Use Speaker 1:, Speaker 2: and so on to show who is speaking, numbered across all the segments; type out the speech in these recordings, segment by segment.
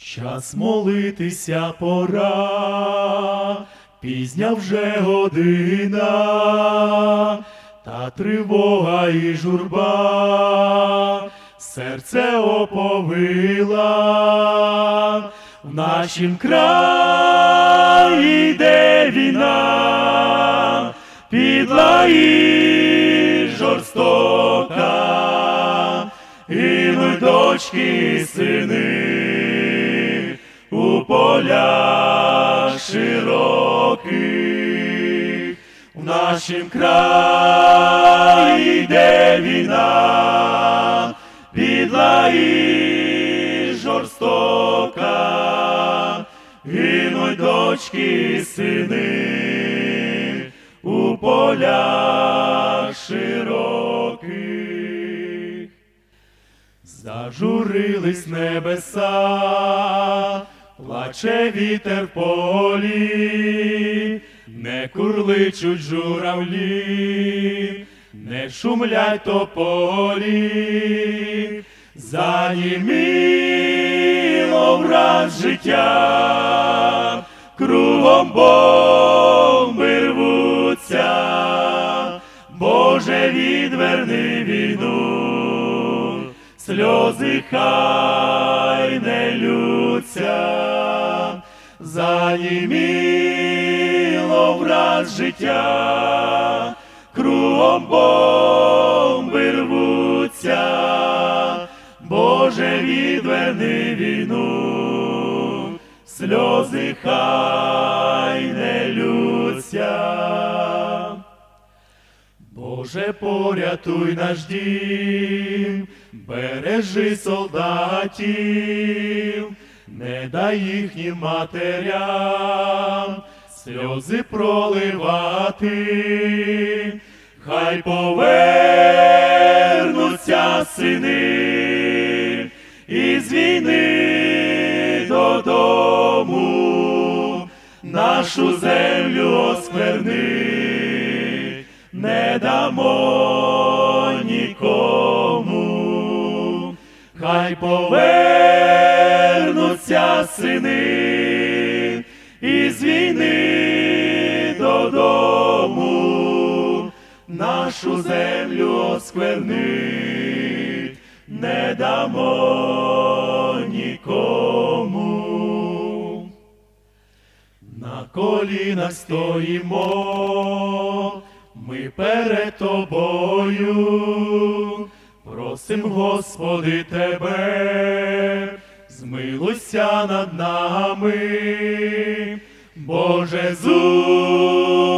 Speaker 1: Час молитися пора, пізня вже година, та тривога і журба, серце оповила, в нашім краї йде війна, підла і жорстока, гинуть дочки і сини полях широких, в нашім краї йде війна, підла і жорстока, гинуть дочки і сини. У полях широких. Зажурились небеса, плаче вітер в полі, не курличуть журавлі, не шумлять тополі, заніміло враз життя, кругом бомби рвуться, Боже, відверни війну, сльози хай не лються, заніміло враз життя, кругом бомби рвуться, Боже, відверни війну, сльози хай не лються. Боже, порятуй наш дім, бережи солдатів, не дай їхнім матерям сльози проливати, хай повернуться сини із війни додому, нашу землю оскверни. Не дамо нікому, хай повернуться сини із війни додому, нашу землю оскверни, не дамо нікому. На колінах стоїмо, ми перед тобою, просим, Господи, Тебе, змилуйся над нами, Боже, зупини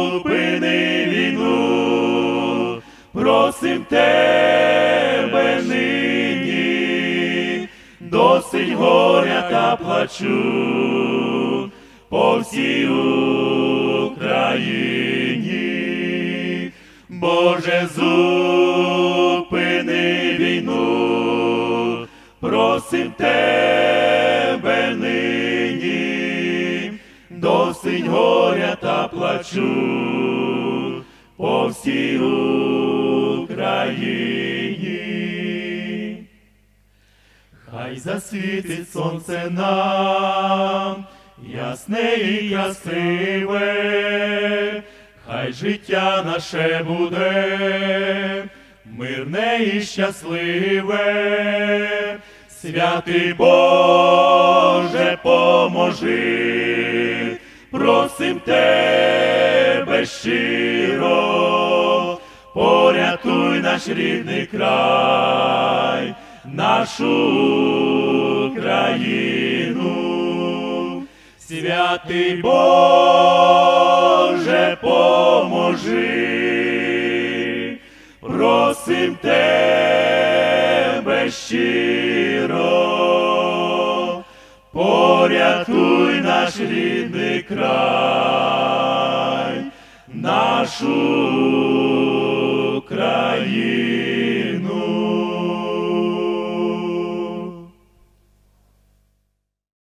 Speaker 1: війну, просим Тебе нині, досить горя та плачу по всій Україні, Боже, зупини війну, просим тебе нині, досить горя та плачу по всій Україні. Хай засвітить сонце нам, ясне і красиве, хай життя наше буде, мирне і щасливе, святий Боже, поможи, просим тебе щиро, порятуй наш рідний край, нашу країну, святий Боже, край, нашу